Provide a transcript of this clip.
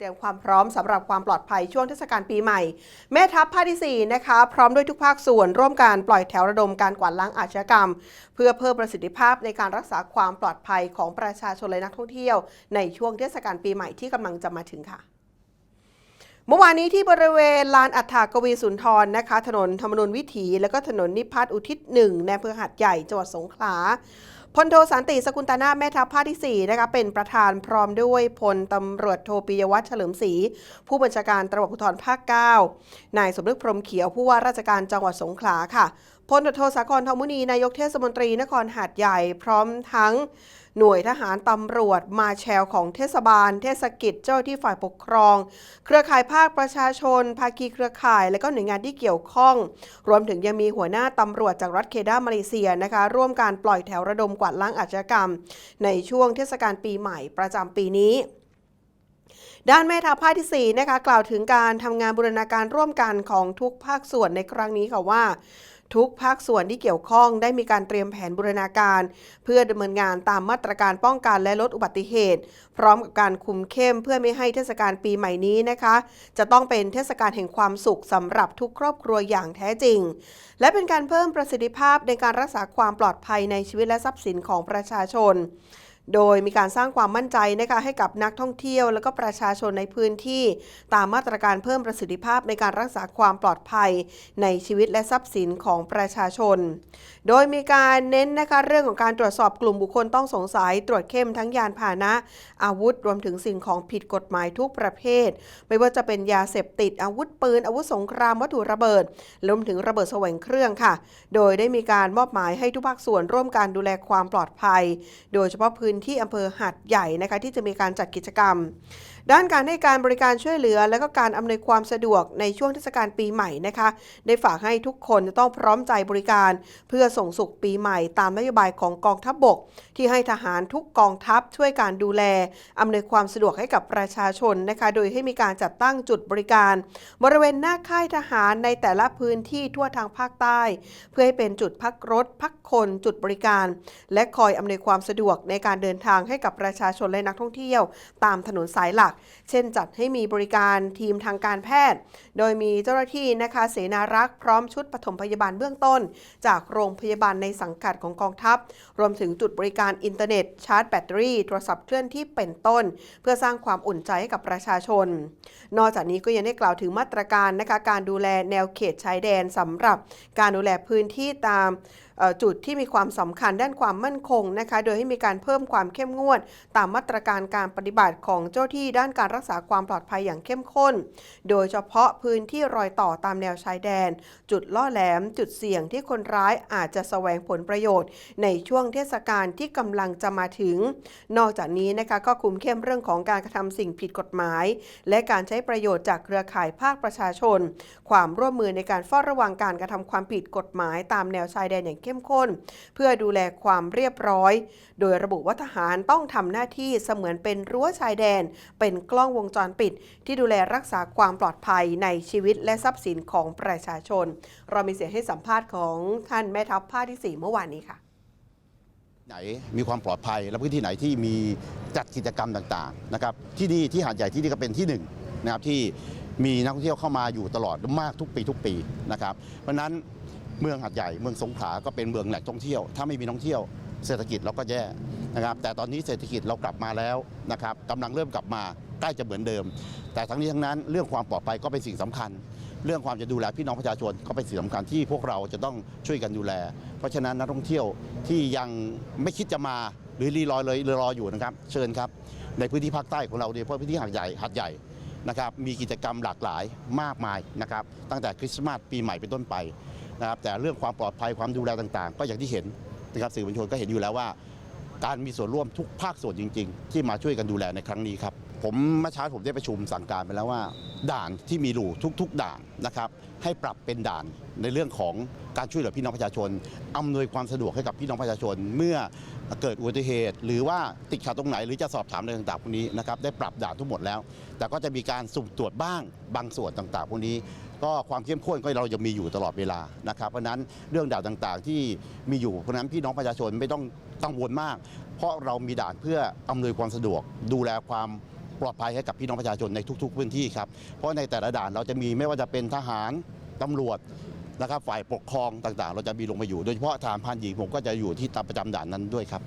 เตรียมความพร้อมสำหรับความปลอดภัยช่วงเทศกาลปีใหม่ แม่ทัพภาคที่4นะคะพร้อมด้วยทุกภาคส่วน ร่วมการปล่อยแถวระดมการกวาดล้างอาชญากรรม เพื่อเพิ่มประสิทธิภาพในการรักษาความปลอดภัยของประชาชนและนักท่องเที่ยว ในช่วงเทศกาลปีใหม่ที่กำลังจะมาถึงค่ะเมื่อวานนี้ที่บริเวณลานอัฏฐากวีสุนทรนะคะ ถนนธรรมนุนวิถี และก็ถนนนิพัฒน์อุทิศหนึ่งในอำเภอหัดใหญ่จังหวัดสงขลา พลโทสันติสกุลตานาแม่ทัพภาคที่ 4 นะคะเป็นประธานพร้อมด้วยพลตำรวจโทปิยวัฒน์เฉลิมศรีผู้บัญชาการตำรวจภูธรภาค 9 นายสมนึกพรมเขียวผู้ว่าราชการจังหวัดสงขลาค่ะพลตรโทสากรทองมุนี นายกเทศมนตรีนครหาดใหญ่ พร้อมทั้งหน่วยทหารตำรวจมาแชลของเทศบาล เทศกิจเจ้าที่ฝ่ายปกครอง เครือข่ายภาคประชาชน ภาคีเครือข่าย และก็หน่วยงานที่เกี่ยวข้อง รวมถึงยังมีหัวหน้าตำรวจจากรัฐเคดามาเลเซียนะคะ ร่วมการปล่อยแถวระดมกวาดล้างอาชญากรรม ในช่วงเทศกาลปีใหม่ประจำปีนี้ด้านแม่ทัพภาคที่ 4 นะคะกล่าวถึงการทำงานบูรณาการร่วมกันของทุกภาคส่วนในครั้งนี้ค่ะว่า ทุกภาคส่วนที่เกี่ยวข้องได้มีการเตรียมแผนบูรณาการ เพื่อดำเนินงานตามมาตรการป้องกันและลดอุบัติเหตุ พร้อมกับการคุมเข้มเพื่อไม่ให้เทศกาลปีใหม่นี้นะคะ จะต้องเป็นเทศกาลแห่งความสุขสำหรับทุกครอบครัวอย่างแท้จริง และเป็นการเพิ่มประสิทธิภาพในการรักษาความปลอดภัยในชีวิตและทรัพย์สินของประชาชน โดยมีการสร้างความมั่นใจนะคะให้กับนักท่องเที่ยว และก็ประชาชนในพื้นที่ ตามมาตรการเพิ่มประสิทธิภาพในการรักษาความปลอดภัยในชีวิตและทรัพย์สินของประชาชน โดยมีการเน้นนะคะเรื่องของการตรวจสอบกลุ่มบุคคลต้องสงสัย ตรวจเข้มทั้งยานพาหนะ อาวุธรวมถึงสิ่งของผิดกฎหมายทุกประเภท ไม่ว่าจะเป็นยาเสพติดอาวุธปืนอาวุธสงครามวัตถุระเบิดรวมถึงระเบิดแสวงเครื่องค่ะ โดยได้มีการมอบหมายให้ทุกภาคส่วนร่วมการดูแลความปลอดภัย โดยเฉพาะพื้นที่อำเภอหัดใหญ่นะคะที่จะมีการจัดกิจกรรม ด้านการให้การบริการช่วยเหลือ และก็การอำนวยความสะดวกในช่วงเทศกาลปีใหม่นะคะ ได้ฝากให้ทุกคนจะต้องพร้อมใจบริการ เพื่อส่งสุขปีใหม่ตามนโยบายของกองทัพบบก ที่ให้ทหารทุกกองทัพช่วยการดูแลอำนวยความสะดวกให้กับประชาชนนะคะ โดยให้มีการจัดตั้งจุดบริการ บริเวณหน้าค่ายทหารในแต่ละพื้นที่ทั่วทางภาคใต้ เพื่อให้เป็นจุดพักรถ พักคนจุดบริการ และคอยอำนวยความสะดวกในการเดินทางให้กับประชาชนและนักท่องเที่ยว ตามถนนสายหลักเช่นจัดให้มีบริการทีมทางการแพทย์ โดยมีเจ้าหน้าที่นะคะเสนารักษ์พร้อมชุดปฐมพยาบาลเบื้องต้น จากโรงพยาบาลในสังกัดของกองทัพ รวมถึงจุดบริการอินเทอร์เน็ต ชาร์จแบตเตอรี่ โทรศัพท์เคลื่อนที่เป็นต้น เพื่อสร้างความอุ่นใจให้กับประชาชน นอกจากนี้ก็ยังได้กล่าวถึงมาตรการนะคะการดูแลแนวเขตชายแดนสำหรับการดูแลพื้นที่ตาม จุดที่มีความสำคัญด้านความมั่นคงนะคะ โดยให้มีการเพิ่มความเข้มงวด ตามมาตรการการปฏิบัติของเจ้าที่ด้านการรักษาความปลอดภัยอย่างเข้มข้น โดยเฉพาะพื้นที่รอยต่อตามแนวชายแดน จุดล่อแหลม จุดเสี่ยงที่คนร้ายอาจจะแสวงผลประโยชน์ ในช่วงเทศกาลที่กำลังจะมาถึง นอกจากนี้นะคะก็คุมเข้มเรื่องของการกระทำสิ่งผิดกฎหมาย และการใช้ประโยชน์จากเครือข่ายภาคประชาชน ความร่วมมือในการเฝ้าระวังการกระทำความผิดกฎหมายตามแนวชายแดนอย่างเข้มข้น เพื่อดูแลความเรียบร้อย โดยระบุว่าทหารต้องทำหน้าที่เสมือนเป็นรั้วชายแดน เป็นกล้องวงจรปิด ที่ดูแลรักษาความปลอดภัยในชีวิตและทรัพย์สินของประชาชน เรามีเสียงให้สัมภาษณ์ของท่านแม่ทัพภาคที่ 4 เมื่อวานนี้ค่ะไหนมีความปลอดภัยและพื้นที่ไหนที่มีจัดกิจกรรมต่างๆนะครับที่นี่ที่หาดใหญ่ที่นี่ก็เป็นที่หนึ่งนะครับที่มีนักท่องเที่ยวเข้ามาอยู่ตลอดมากทุกปีทุกปีนะครับเพราะนั้น เมืองหาดใหญ่เมืองสงขลาก็เป็นเมืองแหล่งท่องเที่ยว ถ้าไม่มีนักท่องเที่ยวเศรษฐกิจเราก็แย่นะครับ แต่ตอนนี้เศรษฐกิจเรากลับมาแล้วนะครับกำลังเริ่มกลับมาใกล้จะเหมือนเดิม แต่ทั้งนี้ทั้งนั้นเรื่องความปลอดภัยก็เป็นสิ่งสำคัญ เรื่องความจะดูแลพี่น้องประชาชนก็เป็นสิ่งสำคัญที่พวกเราจะต้องช่วยกันดูแล เพราะฉะนั้นนักท่องเที่ยวที่ยังไม่คิดจะมาหรือรีรอเลยรออยู่นะครับ เชิญครับในพื้นที่ภาคใต้ของเราโดยเฉพาะพื้นที่หาดใหญ่หาดใหญ่ นะครับมีกิจกรรมหลากหลายมากมายนะครับตั้งแต่คริสต์มาสปีใหม่เป็นต้นไปนะครับแต่เรื่องความปลอดภัยความดูแลต่างๆ ก็อย่างที่เห็นนะครับสื่อมวลชนก็เห็นอยู่แล้วว่า การมีส่วนร่วมทุกภาคส่วนจริง ๆ ที่มาช่วยกันดูแลในครั้งนี้ครับผมเมื่อเช้าผมได้ประชุมสั่งการไปแล้วว่า ด่านที่มีรูทุก ๆ ด่านนะครับให้ปรับเป็นด่านในเรื่องของการช่วยเหลือพี่น้องประชาชนอำนวยความสะดวกให้กับพี่น้องประชาชน เมื่อ เกิดอุบัติเหตุ หรือว่าติดขัดตรงไหน หรือจะสอบถามอะไรต่างๆพวกนี้นะครับได้ปรับด่านทุกหมดแล้ว แต่ก็จะมีการสุ่มตรวจบ้างบางส่วนต่างๆพวกนี้ ก็ความเข้มข้นก็เรายังมีอยู่ตลอดเวลานะครับเพราะนั้นเรื่องด่านต่างๆ ที่มีอยู่เพราะฉะนั้นพี่น้องประชาชนไม่ต้องกังวลมาก เพราะเรามีด่านเพื่ออำนวยความสะดวก ดูแลความปลอดภัยให้กับพี่น้องประชาชนในทุก ๆ พื้นที่ครับเพราะในแต่ละด่านเราจะมีไม่ว่าจะเป็นทหารตำรวจ นะครับฝ่ายปกครองต่าง ๆ เราจะมีลงมาอยู่ โดยเฉพาะทารพรานหญิงผมก็จะอยู่ที่ตามประจำด่านนั้นด้วยครับ